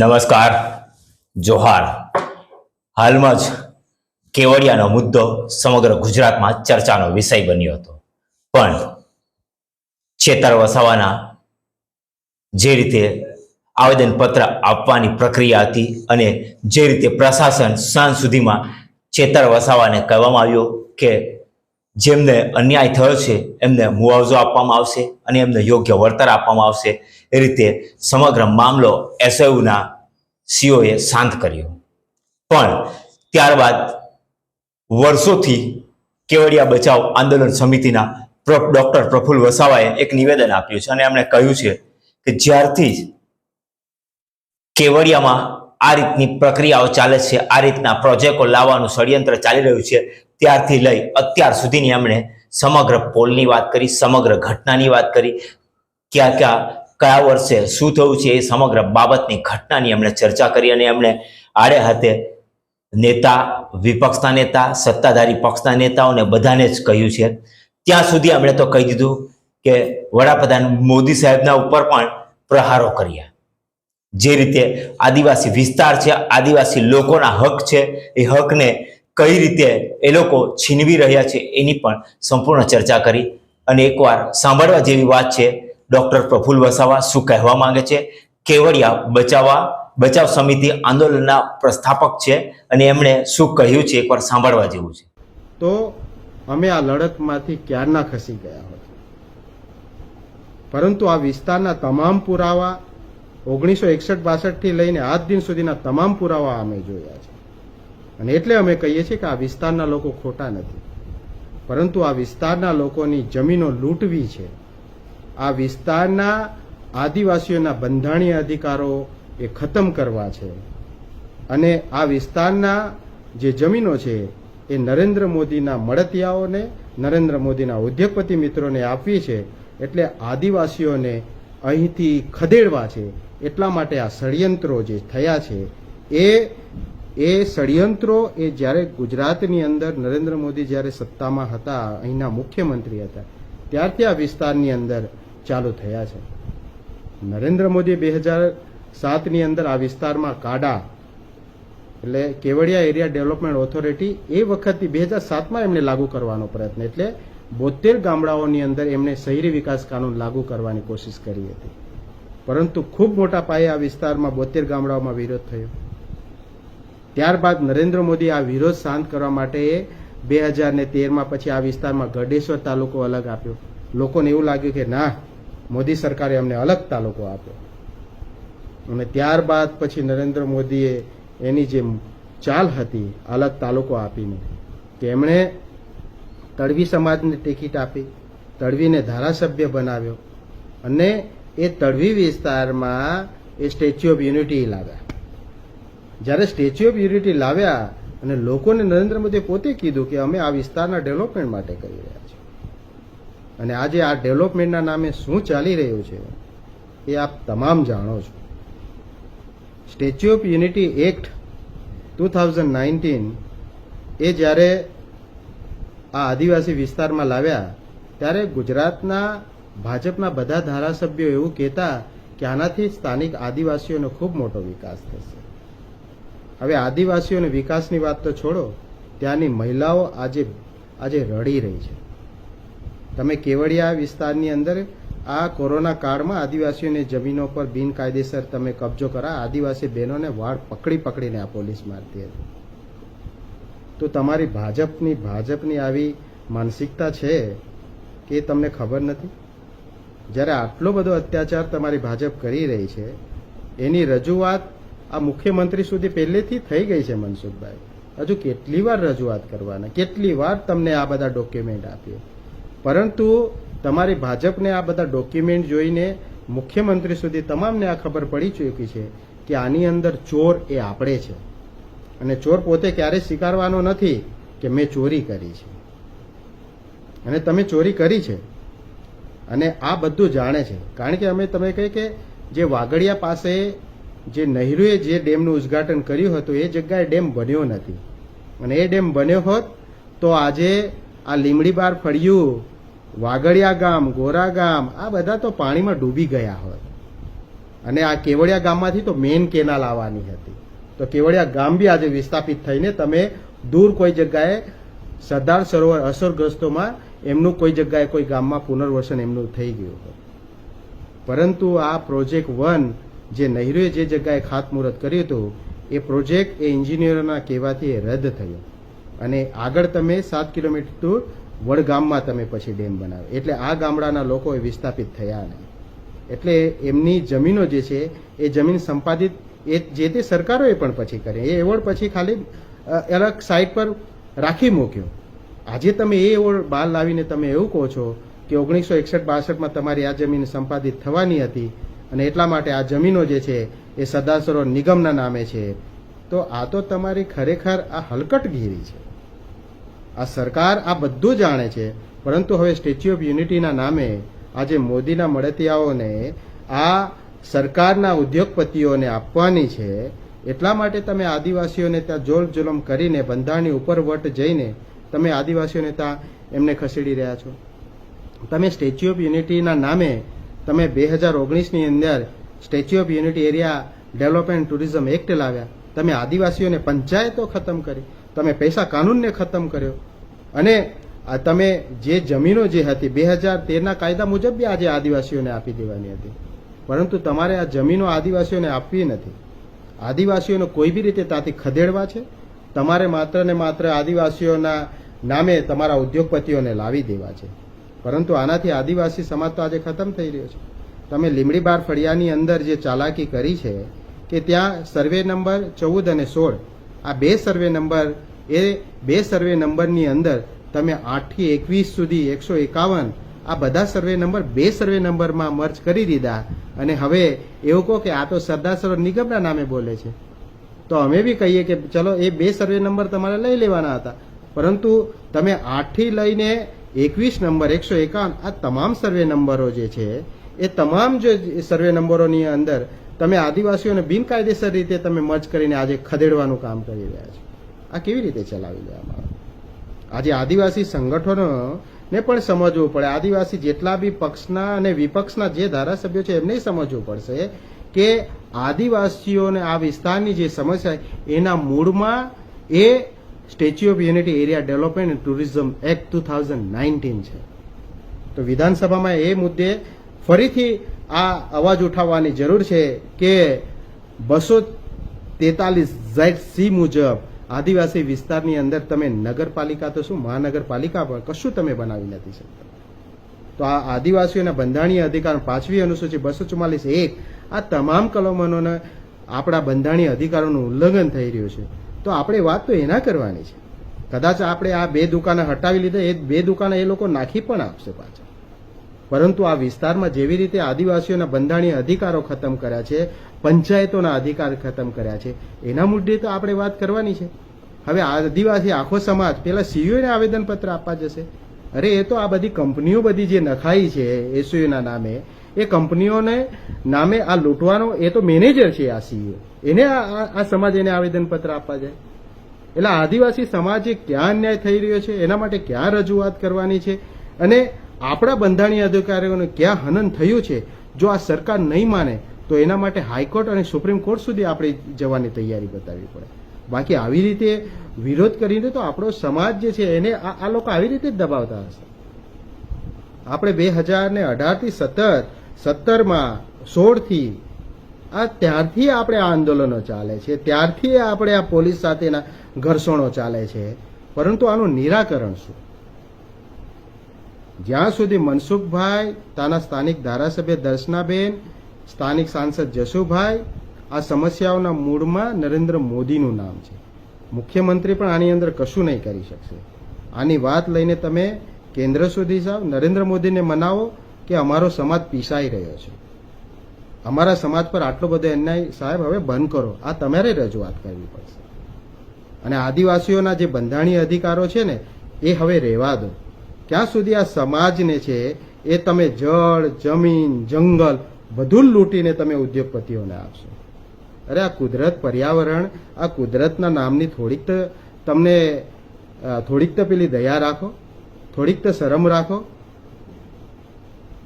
નમસ્કાર, જોહાર. હાલમાં જ કેવડિયાનો મુદ્દો સમગ્ર ગુજરાતમાં ચર્ચાનો વિષય બન્યો હતો. પણ છેતર વસાવાના જે રીતે આવેદનપત્ર આપવાની પ્રક્રિયા હતી અને જે રીતે પ્રશાસન સાંજ સુધીમાં છેતર વસાવાને કહેવામાં આવ્યું કે જેમને અન્યાય થયો છે, એમને મુઆવજો આપવામાં આવશે અને એમને યોગ્ય વળતર આપવામાં આવશે. એ રીતે સમગ્ર મામલો એસયુના સીઓએ શાંત કર્યો. પણ ત્યારબાદ વર્ષોથી કેવડિયા બચાવ આંદોલન સમિતિના ડોક્ટર પ્રફુલ વસાવાએ એક નિવેદન આપ્યું છે અને એમણે કહ્યું છે કે જ્યારથી જ કેવડિયામાં આ રીતની પ્રક્રિયાઓ ચાલે છે, આ રીતના પ્રોજેક્ટો લાવવાનું ષડયંત્ર ચાલી રહ્યું છે, ત્યારથી લઈ અત્યાર સુધીની એમણે સમગ્ર પોલની વાત કરી, સમગ્ર ઘટનાની વાત કરી ક્યાં ક્યાં કયા વર્ષે શું થયું છે એ સમગ્ર બાબતની ઘટનાની એમણે ચર્ચા કરી અને એમણે આડે હાથે નેતા, વિપક્ષના નેતા, સત્તાધારી પક્ષના નેતાઓને બધાને જ કહ્યું છે. ત્યાં સુધી એમણે તો કહી દીધું કે વડાપ્રધાન મોદી સાહેબના ઉપર પણ પ્રહારો કર્યા. જે રીતે આદિવાસી વિસ્તાર છે, આદિવાસી લોકોના હક છે, એ હકને કઈ રીતે એ લોકો છીનવી રહ્યા છે એની પણ સંપૂર્ણ ચર્ચા કરી. અને એકવાર સાંભળવા જેવી વાત છે ડોક્ટર પ્રફુલ વસાવા શું કહેવા માંગે છે? કેવડિયા બચાવવા, બચાવ સમિતિ આંદોલનના પ્રસ્થાપક છે અને એમણે શું કહ્યું છે એકવાર સાંભળવા જેવું છે. તો અમે આ લડતમાંથી ક્યારના ખસી ગયા હતા પરંતુ આ વિસ્તારના તમામ પુરાવા ઓગણીસો એકસઠ બાસઠથી લઈને આજ દિન સુધીના તમામ પુરાવા અમે જોયા છે. અને એટલે અમે કહીએ છીએ કે આ વિસ્તારના લોકો ખોટા નથી. પરંતુ આ વિસ્તારના લોકોની જમીનો લૂંટવી છે. આ વિસ્તારના આદિવાસીઓના બંધારણીય અધિકારો એ ખતમ કરવા છે. અને આ વિસ્તારના જે જમીનો છે, એ નરેન્દ્ર મોદીના મળતિયાઓને, નરેન્દ્ર મોદીના ઉદ્યોગપતિ મિત્રોને આપવી છે, એટલે આદિવાસીઓને અહીંથી ખદેડવા છે. એટલા માટે આ ષડયંત્રો જે થયા છે, એ એ ષડયંત્રો એ જ્યારે ગુજરાતની અંદર નરેન્દ્ર મોદી જ્યારે સત્તામાં હતા, અહીંના મુખ્યમંત્રી હતા, ત્યારથી આ વિસ્તારની અંદર ચાલુ થયા છે. નરેન્દ્ર મોદી બે હજાર સાતની અંદર આ વિસ્તારમાં કાડા એટલે કેવડિયા એરિયા ડેવલપમેન્ટ ઓથોરિટી એ વખતથી બે હજાર સાતમાં એમને લાગુ કરવાનો પ્રયત્ન એટલે બોતેર ગામડાઓની અંદર એમણે શહેરી વિકાસ કાનૂન લાગુ કરવાની કોશિશ કરી હતી. પરંતુ ખૂબ મોટા પાયે આ વિસ્તારમાં બોતેર ગામડાઓમાં વિરોધ થયો. ત્યારબાદ નરેન્દ્ર મોદી આ વિરોધ શાંત કરવા માટે બે હજાર ને તેરમાં પછી આ વિસ્તારમાં ગઢેશ્વર તાલુકો અલગ આપ્યો. લોકોને એવું લાગ્યું કે ના મોદી સરકારે અમને અલગ તાલુકો આપ્યો. અને ત્યારબાદ પછી નરેન્દ્ર મોદીએ એની જે ચાલ હતી, અલગ તાલુકો આપીને, કે એમણે તડવી સમાજને ટિકિટ આપી, તડવીને ધારાસભ્ય બનાવ્યો અને એ તડવી વિસ્તારમાં એ સ્ટેચ્યુ ઓફ યુનિટી લાવ્યા. જ્યારે સ્ટેચ્યુ ઓફ યુનિટી લાવ્યા અને લોકોને નરેન્દ્ર મોદીએ પોતે કીધું કે અમે આ વિસ્તારના ડેવલપમેન્ટ માટે કરી રહ્યા છીએ. અને આજે આ ડેવલપમેન્ટના નામે શું ચાલી રહ્યું છે એ આપ તમામ જાણો છો. Statue of unity act two thousand nineteen એ જ્યારે આ આદિવાસી વિસ્તારમાં લાવ્યા, ત્યારે ગુજરાતના ભાજપના બધા ધારાસભ્યો એવું કહેતા કે આનાથી સ્થાનિક આદિવાસીઓનો ખૂબ મોટો વિકાસ થશે. હવે આદિવાસીઓને વિકાસની વાત તો છોડો, ત્યાંની મહિલાઓ આજે આજે રડી રહી છે. તમે કેવડિયા વિસ્તારની અંદર આ કોરોના કાળમાં આદિવાસીઓની જમીનો પર બિનકાયદેસર તમે કબજો કરા. આદિવાસી બહેનોને વાળ પકડી પકડીને આ પોલીસ મારતી હતી. તો તમારી ભાજપની ભાજપની આવી માનસિકતા છે કે તમને ખબર નથી? જ્યારે આટલો બધો અત્યાચાર તમારી ભાજપ કરી રહી છે, એની રજૂઆત આ મુખ્યમંત્રી સુધી પહેલેથી થઈ ગઈ છે મનસુખભાઈ. હજુ કેટલી વાર રજૂઆત કરવાના? કેટલી વાર તમને આ બધા ડોક્યુમેન્ટ આપીએ? પરંતુ તમારી ભાજપને આ બધા ડોક્યુમેન્ટ જોઈને મુખ્યમંત્રી સુધી તમામને આ ખબર પડી ચૂકી છે કે આની અંદર ચોર એ આપણે છે. અને ચોર પોતે ક્યારેય સ્વીકારવાનો નથી કે મેં ચોરી કરી છે. અને તમે ચોરી કરી છે. અને આ બધું જાણે છે. કારણ કે અમે તમે કહી કે જે વાગડિયા પાસે જે નહેરુએ જે ડેમનું ઉદ્ઘાટન કર્યું હતું, એ જગ્યાએ ડેમ બન્યો નથી. અને એ ડેમ બન્યો હોત તો આજે આ લીમડી બાર ફળિયું વાગડિયા ગામ, ગોરા ગામ, આ બધા તો પાણીમાં ડૂબી ગયા હોય. અને આ કેવડિયા ગામમાંથી તો મેઇન કેનાલ આવવાની હતી. તો કેવડિયા ગામ બી આજે વિસ્થાપિત થઈને તમે દૂર કોઈ જગ્યાએ સરદાર સરોવર અસરગ્રસ્તોમાં એમનું કોઈ જગ્યાએ કોઈ ગામમાં પુનર્વસન એમનું થઈ ગયું હતું પરંતુ આ પ્રોજેક્ટ વન જે નહેરુએ જે જગ્યાએ ખાતમુહૂર્ત કર્યું હતું, એ પ્રોજેક્ટ એ એન્જિનિયરોના કહેવાથી રદ થયો. અને આગળ તમે સાત કિલોમીટર દૂર વડગામમાં તમે પછી ડેમ બનાવ્યો એટલે આ ગામડાના લોકો વિસ્થાપિત થયા નહીં એટલે એમની જમીનો જે છે, એ જમીન સંપાદિત એ જે તે સરકારોએ પણ પછી કરી. એ એવોર્ડ પછી ખાલી અલગ સાઇટ પર રાખી મૂક્યો. આજે તમે એ એવોર્ડ બહાર લાવીને તમે એવું કહો છો કે ઓગણીસો એકસઠ બાસઠમાં તમારી આ જમીન સંપાદિત થવાની હતી અને એટલા માટે આ જમીનો જે છે, એ સદાસરો નિગમના નામે છે. તો આ તો તમારી ખરેખર આ હલકટગીરી છે. આ સરકાર આ બધું જાણે છે, પરંતુ હવે સ્ટેચ્યુ ઓફ યુનિટીના નામે આજે મોદીના મળતિયાઓને આ સરકારના ઉદ્યોગપતિઓને આપવાની છે. એટલા માટે તમે આદિવાસીઓને ત્યાં જોલ જુલમ કરીને બંધારણની ઉપર વટ જઈને તમે આદિવાસીઓને ત્યાં એમને ખસેડી રહ્યા છો. તમે સ્ટેચ્યુ ઓફ યુનિટીના નામે તમે બે હજાર ઓગણીસની અંદર statue of unity area development tourism act લાવ્યા. તમે આદિવાસીઓને પંચાયતો ખતમ કરી. તમે પૈસા કાનૂનને ખતમ કર્યો. અને તમે જે જમીનો જે હતી, બે હજાર તેરના કાયદા મુજબ બી આજે આદિવાસીઓને આપી દેવાની હતી. પરંતુ તમારે આ જમીનો આદિવાસીઓને આપવી નથી. આદિવાસીઓને કોઈ બી રીતે ત્યાંથી ખદેડવા છે. તમારે માત્ર ને માત્ર આદિવાસીઓના નામે તમારા ઉદ્યોગપતિઓને લાવી દેવા છે. પરંતુ આનાથી આદિવાસી સમાજ તો આજે ખતમ થઈ રહ્યો છે. તમે લીમડી બાર ફળિયાની અંદર જે ચાલાકી કરી છે, કે ત્યાં સર્વે નંબર ચૌદ અને સોળ આ બે સર્વે નંબર, એ બે સર્વે નંબરની અંદર તમે આઠથી એકવીસ સુધી એકસો એકાવન આ બધા સર્વે નંબર બે સર્વે નંબરમાં મર્જ કરી દીધા. અને હવે એવું કહો કે આ તો સરદાર સરોવર નિગમના નામે બોલે છે. તો અમે બી કહીએ કે ચલો એ બે સર્વે નંબર તમારે લઈ લેવાના હતા. પરંતુ તમે આઠથી લઈને એકવીસ નંબર, એકસો એકાવન આ તમામ સર્વે નંબરો જે છે, એ તમામ જે સર્વે નંબરોની અંદર તમે આદિવાસીઓને બિનકાયદેસર રીતે તમે મર્જ કરીને આજે ખદેડવાનું કામ કરી રહ્યા છો. આ કેવી રીતે ચલાવી લેવામાં આવે આજે આદિવાસી સંગઠનો ને પણ સમજવું પડે. આદિવાસી જેટલા બી પક્ષના અને વિપક્ષના જે ધારાસભ્યો છે, એમને સમજવું પડશે કે આદિવાસીઓને આ વિસ્તારની જે સમસ્યા એના મૂળમાં એ statue of unity area development and tourism act two thousand nineteen છે. તો વિધાનસભામાં એ મુદ્દે ફરીથી આ અવાજ ઉઠાવવાની જરૂર છે કે બસો તેતાલીસ ઝેડ સી મુજબ આદિવાસી વિસ્તારની અંદર તમે નગરપાલિકા તો શું મહાનગરપાલિકા પણ કશું તમે બનાવી નથી શકતા. તો આ આદિવાસીઓના બંધારણીય અધિકાર પાંચમી અનુસૂચિ બસો ચુમ્માલીસ એક આ તમામ કલમોને આપણા બંધારણીય અધિકારોનું ઉલ્લંઘન થઈ રહ્યું છે. તો આપણે વાત તો એના કરવાની છે. કદાચ આપણે આ બે દુકાને હટાવી લીધા, એ બે દુકાને એ લોકો નાખી પણ આપશે પાછા. પરંતુ આ વિસ્તારમાં જેવી રીતે આદિવાસીઓના બંધારણીય અધિકારો ખતમ કર્યા છે, પંચાયતોના અધિકાર ખતમ કર્યા છે, એના મુદ્દે તો આપણે વાત કરવાની છે. હવે આદિવાસી આખો સમાજ પેલા સીયુને આવેદનપત્ર આપવા જશે. અરે, એ તો આ બધી કંપનીઓ બધી જે નખાઈ છે એસયુના નામે, એ કંપનીઓને નામે આ લૂંટવાનો એ તો મેનેજર છે આ સીયુ એને આ સમાજ એને આવેદનપત્ર આપવા જાય. એટલે આદિવાસી સમાજે ક્યાં અન્યાય થઈ રહ્યો છે, એના માટે ક્યાં રજૂઆત કરવાની છે? અને આપણા બંધારણીય અધિકારીઓને ક્યાં હનન થયું છે, જો આ સરકાર નહીં માને, તો એના માટે હાઈકોર્ટ અને સુપ્રીમ કોર્ટ સુધી આપણે જવાની તૈયારી બતાવવી પડે. બાકી આવી રીતે વિરોધ કરીને તો આપણો સમાજ જે છે, એને આ લોકો આવી રીતે જ દબાવતા હશે. આપણે બે હજાર ને અઢારથી સતત સત્તરમાં સોળથી, આ ત્યારથી આપણે આ આંદોલનો ચાલે છે, ત્યારથી આપણે આ પોલીસ સાથેના ઘર્ષણો ચાલે છે. પરંતુ આનું નિરાકરણ શું? જ્યાં સુધી મનસુખભાઈ તાના સ્થાનિક ધારાસભ્ય દર્શનાબેન, સ્થાનિક સાંસદ જશુભાઈ આ સમસ્યાઓના મૂળમાં નરેન્દ્ર મોદીનું નામ છે. મુખ્યમંત્રી પણ આની અંદર કશું નહીં કરી શકશે. આની વાત લઈને તમે કેન્દ્ર સુધી જાઓ, નરેન્દ્ર મોદીને મનાવો કે અમારો સમાજ પીસાઈ રહ્યો છે. અમારા સમાજ પર આટલો બધો અન્યાય સાહેબ હવે બંધ કરો. આ તમારે રજૂઆત કરવી પડશે. અને આદિવાસીઓના જે બંધારણીય અધિકારો છે ને, એ હવે રહેવા દો. ક્યાં સુધી આ સમાજને છે, એ તમે જળ, જમીન, જંગલ બધું લૂંટીને તમે ઉદ્યોગપતિઓને આપશો. અરે આ કુદરત પર્યાવરણ, આ કુદરતના નામની થોડીક તો, તમને થોડીક તો પેલી દયા રાખો, થોડીક તો શરમ રાખો.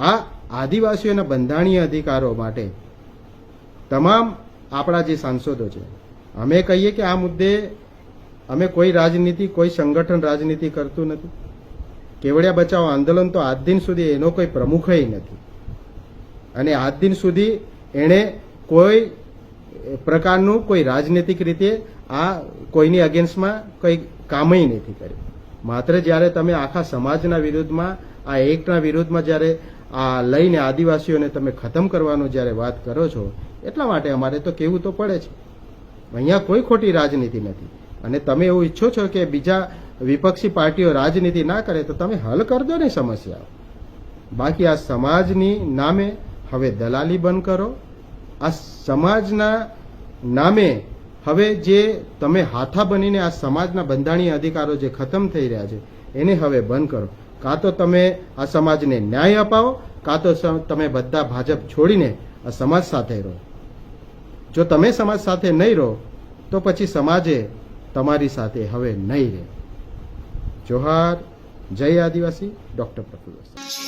આ આદિવાસીઓના બંધારણીય અધિકારો માટે તમામ આપણા જે સાંસદો છે, અમે કહીએ કે આ મુદ્દે અમે કોઈ રાજનીતિ, કોઈ સંગઠન રાજનીતિ કરતું નથી. કેવડિયા બચાવ આંદોલન તો આજ દિન સુધી એનો કોઈ પ્રમુખય નથી. અને આજ દિન સુધી એણે કોઈ પ્રકારનું કોઈ રાજનૈતિક રીતે આ કોઈની અગેન્સ્ટમાં કંઈ કામય નથી કર્યું. માત્ર જ્યારે તમે આખા સમાજના વિરુદ્ધમાં, આ એક્ટના વિરુદ્ધમાં જ્યારે આ લઈને આદિવાસીઓને તમે ખતમ કરવાનું જ્યારે વાત કરો છો, એટલા માટે અમારે તો કહેવું તો પડે છે. અહીંયા કોઈ ખોટી રાજનીતિ નથી. અને તમે એવું ઈચ્છો છો કે બીજા વિપક્ષી પાર્ટીઓ રાજનીતિ ના કરે તો તમે હલ કરી દો ને સમસ્યા. બાકી આ સમાજની નામે હવે દલાલી બંધ કરો. આ સમાજના નામે હવે જે તમે હાથા બનીને આ સમાજના બંધારણીય અધિકારો જે ખતમ થઈ રહ્યા છે, એને હવે બંધ કરો. કાં તો તમે આ સમાજને ન્યાય અપાવો, કાં તો તમે બધા ભાજપ છોડીને આ સમાજ સાથે રહો. જો તમે સમાજ સાથે નહીં રહો, તો પછી સમાજે તમારી સાથે હવે નહીં રહે. જોહાર જય આદિવાસી ડોક્ટર પ્રફુલ્લ